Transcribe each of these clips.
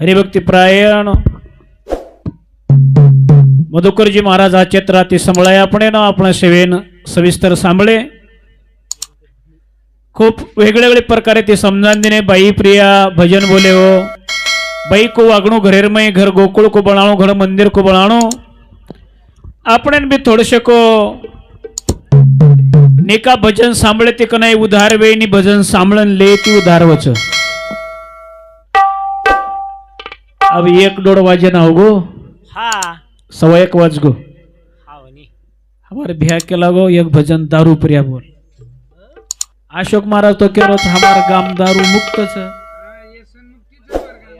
हरिभक्ती प्रायण. मधुकरजी महाराज हा चित्राती संभळाय आपण ना आपण सेवेन सविस्तर सांभळे. खूप वेगळे वेगळे प्रकारे ते समजान दिने बाई प्रिया भजन बोले हो. बाई को वागणू घरेरमय घर गोकुळ को बनाणो घर मंदिर को बनाणो. आपण बी थोडेसे को नेका भजन सांभळे ते कनाई उधार वेळी भजन सांभळन ले ती उधार वच. अब एक डोड़ वाजे ना हो गो हा सवा एक वाज गो हा वनी हमारे भैया के लगो एक भजन दारू प्रिया बोल अशोक महाराज तो कह रहा हमारा गाम दारू मुक्त छ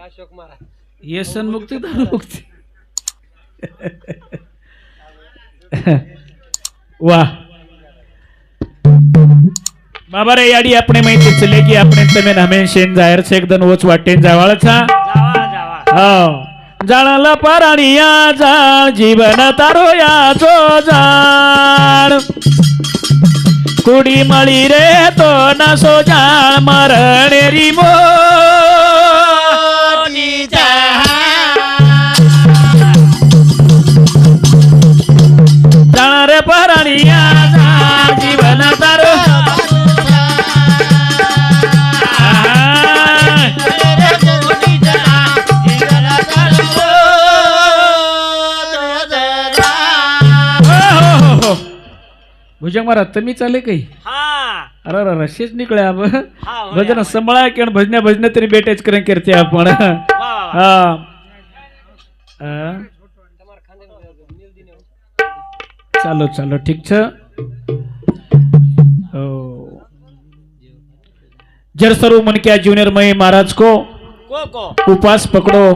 अशोक महाराज येसन मुक्ती दारू मुक्ती वाह बाबा रे याडी આપણે માહિતી ચલે કે આપણે તમે હંમેશા જાહેર છે એકદમ ઓચ વાટે જાવાળ છા हो. जळला परणिया जाळ जीवन तारुयाचो जाळ कुडी मळी रे तो नसो जाळ मरणेरी मो भुजंग महाराज मी चाले काही? अरे अरे रशेच निकळे आपण. भजन संभाळा की भजन्या भजन तरी बेटेच करून करते आपण. हा. चालो चालो ठीक छ. हो. जर सर्व मन क्या जुनियर मई महाराज को को को. उपास पकडो.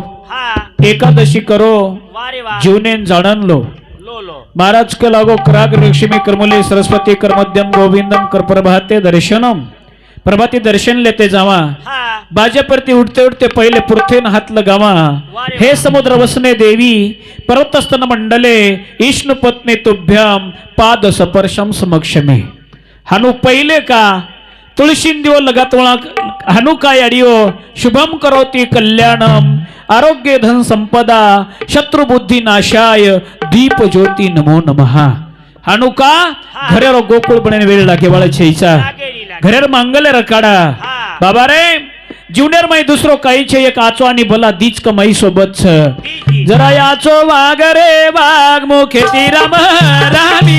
एकादशी करो. जीवने जीवनेन जाणन लो महाराज के लागो कराग लक्ष्मी कर्मले सरस्वती कर्मध्यम गोविंदम कर प्रभाते दर्शनम। प्रभाती दर्शन लेते जावा। बाजेपरती उठते उठते पहिले पृथ्वीन हात लगावा। हे समुद्र वसने देवी पर्वतस्तन मंडले विष्णु पत्नी तुभ्याम पाद सपर्शम समक्षमे। हानु पहिले का? ತುಳಸಿಂದಿಯೋ लगात ಹನುಕಾಯ अडिओ शुभम करोती कल्याणम आरोग्य धन संपदा ಶತ್ರು ಬುದ್ಧಿ ನಾಶಾಯ ದೀಪ ಜ್ಯೋತಿ ನಮೋ ನಮಃ. हनुका घरे गोकुळ बने वेळेला छेचा घरे मांगले रकाडा बाबा रे जीवनेर माई दुसरो काही छे एक आचो आणि भला दीच क माई सोबत छ जरा याचो वाग रे वाग मोखे ती राम रामी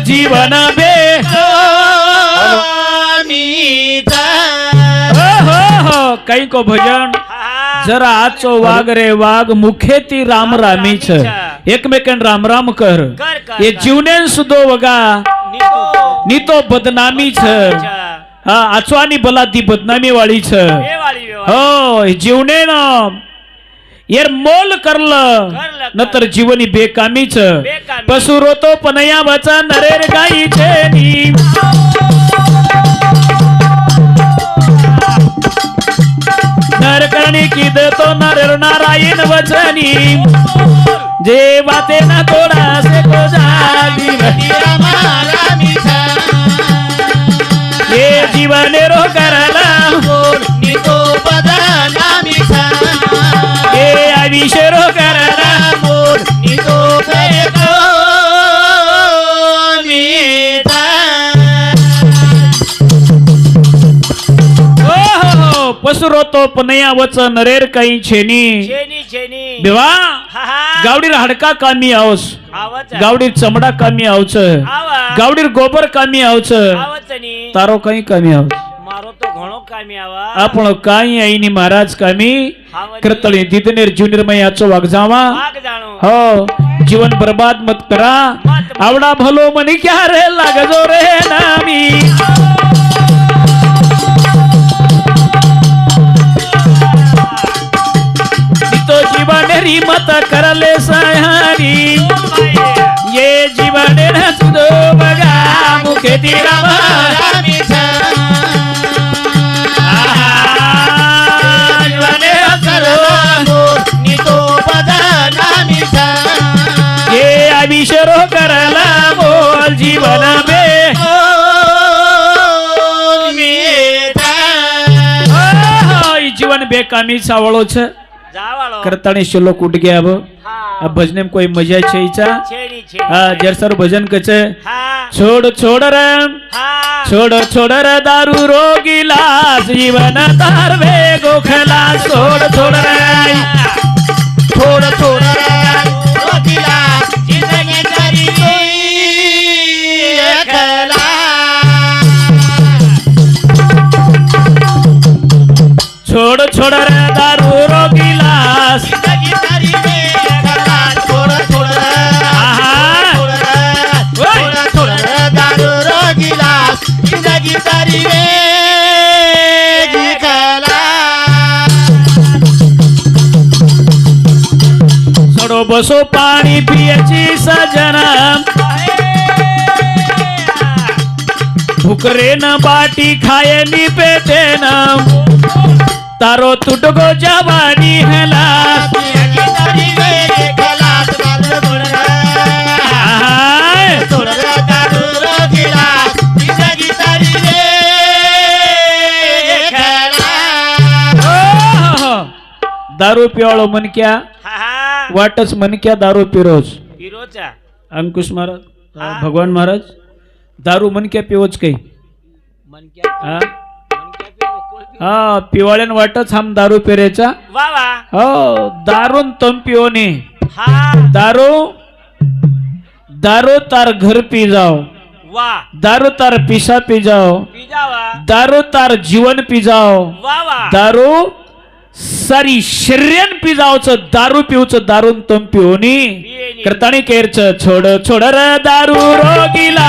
જીવન બે કઈ કો ભજન? જરા આચો વાગ રે વાગ મુખેથી રામ રામી છે. એકમેકન રામ રામ કર. એ જીવને સુધો વગા. નીતો. બદનામી છે. હા આચવાની ભલાતી બદનામી વાળી છે. હો જીવને નામ येर मोल करलं. नंतर जीवनी बेकामी छ बेकामी. पसुरो तो पनया वचा नरेर गाई छे नी नर करणी किद तो नर नारायण वचनी जे वाते ना थोडा से को ये जीवन रो करला ये आविष्य किशोर करला मोर तो पनया वच नरेर काही छेनी। छेनी देवा गावडीर हडका कामी आवस। गावडीर चमडा कामी आवच। गावडीर गोबर कामी आवच। तारो काही कामी आवच आपण काही आईनी महाराज कामी करतळी तिथे जुनिर्मय याचो वाग जावा हो जीवन बर्बाद मत करा आवडा भलो मनी क्या रे लागजो रे नामी जीवनेरी मत करले सहारी ये जीवने सुदो बगा मुखे तिरा अभिषेरो करला बोल जीवन में આહા, ઈ જીવન બેકામી સાવળો છે જાવાળો કરતાણી શેલો કૂટ ગયા હવે હા આ ભજને કોઈ મજા છે ઈચ્છા છેડી છેડી હા જરસર ભજન કચે હા છોડ છોડ રે હા છોડ છોડ રે દારૂ રોગી લાસ જીવન તાર વે ગોખલા છોડ છોડ રે થોડ થોડ छोड़ छोड़ रे दारू रो गिलास सोडो बसो पाणी पियाची सजना. फुकरे न बाटी खायनी पेटे ना तारो तुटगो जवानी हला। हो, हो, हो. दारू पिवाळो मनक्या वाटच मनक्या दारू पिरोज पिरोजा. अंकुश महाराज भगवान महाराज दारू मनक्या पिवच काही. मनक्या हा पिवाळ्यान वाटच हम दारू पेरेचा. हो दारून तम पिओने दारू दारू तार घर पी जाओ दारू तार पिसा पी जाओ दारू तार जीवन पी जाओ दारू सारी शरीरन पी जावचं दारू पिऊचं दारून तम पिओनी करताणी करतानी केरच छोड छोड र दारू रोगीला.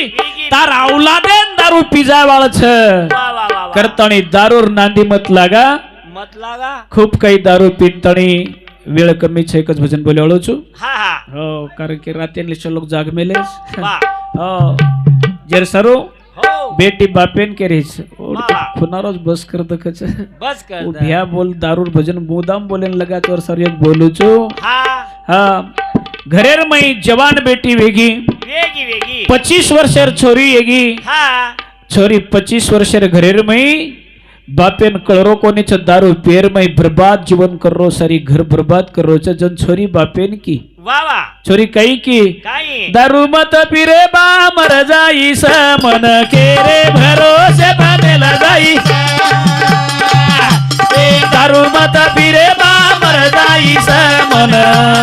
तार औलादेन दारू पिजा वाळ छ વા વા વા વા करताणी दारूर नांदी मत लागा મત લાગા खूप काही दारू पिताणी वेळ कमी છે એક જ ભજન બોલ્યો છું હા હા हो कारण की रात्री श्लोक जाग मेलेस વા हो जर सरो હો बेटी बापेन के रेच वा. खुनारोज बस करत कच બસ કર उभ्या बोल दारूर भजन मुदाम बोलेन लगा तर सर एक बोलू छो હા हा घरेर मई जवान बेटी वेगी। वेगी वेगी। पच्चीस वर्ष छोरी येगी। हाँ। छोरी पच्चीस वर्ष घरेर मई बापेन कलरो को नीचे दारू पेर मई बर्बाद जीवन कर रो सारी घर बर्बाद कर रो जन छोरी बापेन की। वावा छोरी कई की? दारू मत पीरे बा मर जाई सा समन के रे भरोसे बने लगाई। दारू मत पीरे बा बा मर मन.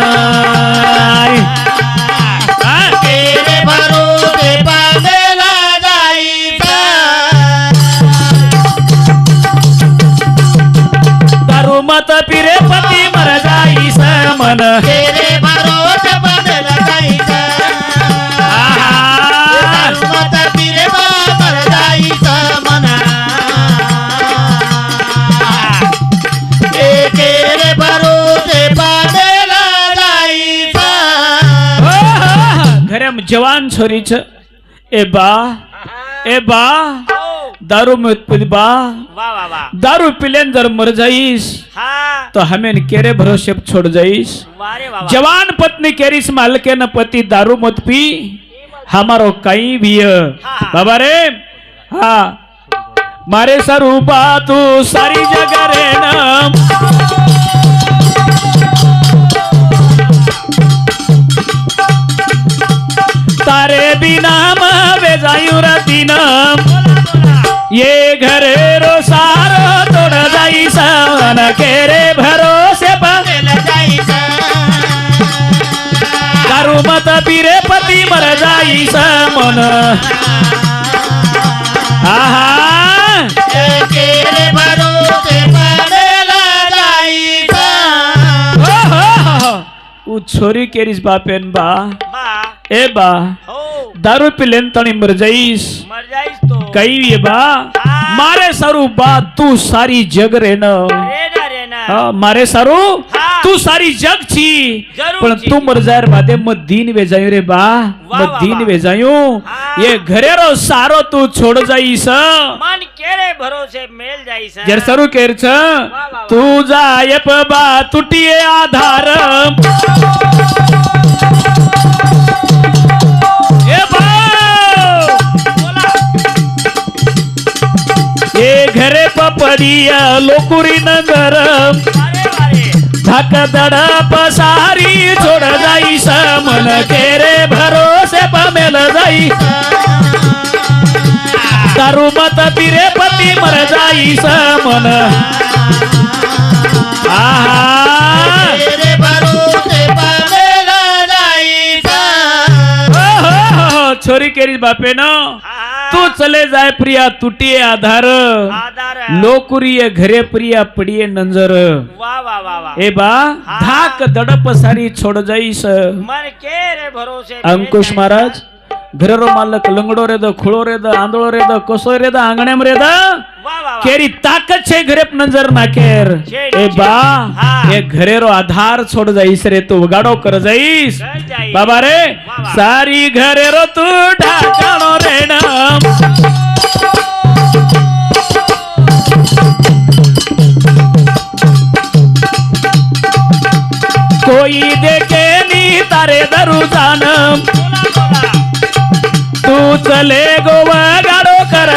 हो, हो. घरे जवान छोरी छ ए बा ए बा હો दारू में पी बा. दारू पिलेन जर मर जाईस हा. तो हमें केरे भरोसे छोड़ जाईस. जवान पत्नी केरिस मालके न पति दारू मत पी हमारो कहीं भी है। हाँ। बाबा रे हाँ. मारे सरूपा तू सारी जगह रे नाम तारे बिना वे जायू रतीनम ये घरे रो सारो तोड़ जाई सन केरे भरोसे दारू मत पिरे पती मर जाई मन आहा। हो, हो, हो. उ छोरी केरीस बापेन बा। बा। ए बा। दारू पिलेन तणी मर जाईस। मर जाईस तो। कई ये बा मारे सारू बा तू सारी जग रेन। रेना मारे सारू तू सारी जग छी। पण तू मर जायर बादे म दीन वे जायो रे बा म दीन वे जायो। ये घरेरो सारो तू छोड़ जाईस। मन केरे भरोसे मेल जाईस। जर सारू केर छ तू जायप बा तुटिए आधार। पडिया लोकुरी नगर. धक दड़ पसारी छोड़ जाई मन केरे भरोसे पमेल जाई. दारू मत पिरे पती मर जाई समन आहा. जाई हो, हो, हो, छोरी केरी बापे ना. तू चले जाय प्रिया तुटी आधार. नोकरीये घरे प्रिया पडिये नंजर. वा वा वा ए बा धाक दडप सारी छोड जाईस. मन रे भरोसे अंकुश महाराज घरेरो मालक लंगडो रे द खुळो रे द आंधळो रे द कसो रे द आंगणेम रे दा કેરી તાકત છે ઘરે પ નજર નાખેર છે, એ છે. બા હા. એ ઘરેરો આધાર છોડ જઈશ રે તું વગાડો કર જઈશ કર જાઈશ. બાબા રે વાહ, વાહ. સારી ઘરેરો તું ઢાકણો રે નામ કોઈ દેખે ની તારે દરુ જાનમ બોલા બોલા તું ચલે ગો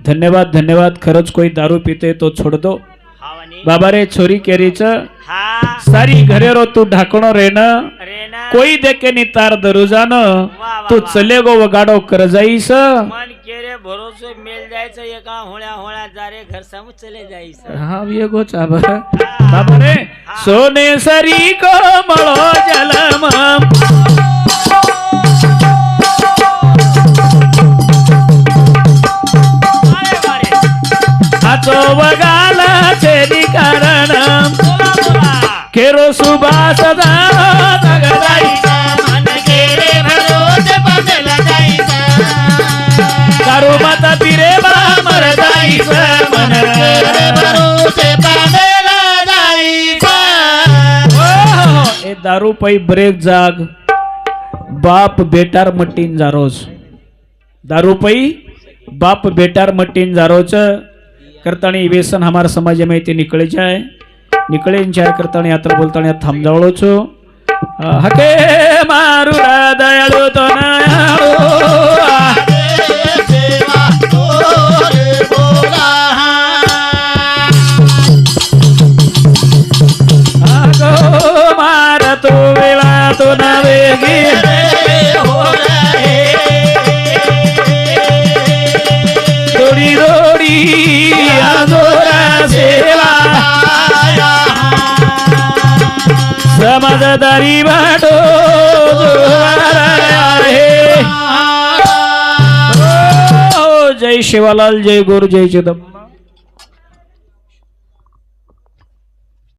धन्यवाद धन्यवाद. खरंच कोई दारू पिते तो छोड दो बाबा रे छोरी केरीचं. हा. सारी घरे रो तू ढाकणो रेना कोई देखे नि तार दरुजान. तू. चले गो वगाडो कर जाईस. मन केरे भरोसे मेल जायचं एका होळ्या होळ्या जारे घर समोर चले जाईस. हा ये गो चाबर बाबा रे सोने सरी को मळो जलम वगाला छेदी कारण. केरो सुभाष दारू माता पिरे बामर मन ए दारू पै ब्रेक जाग. बाप बेटार मट्टीन जारोज. दारू पै बाप बेटार मट्टीन जारोच करताणी व्यसन हमारा समाज में ते निकले जाय निकले जाए करताणी यात्रा बोलताणी थांबजावळो छो हके मारू दयाळू तो मार तो वेळा तो ना दोडी जोहार आहे ओ, जय शिवालाल जय गुरु जय चिदंबा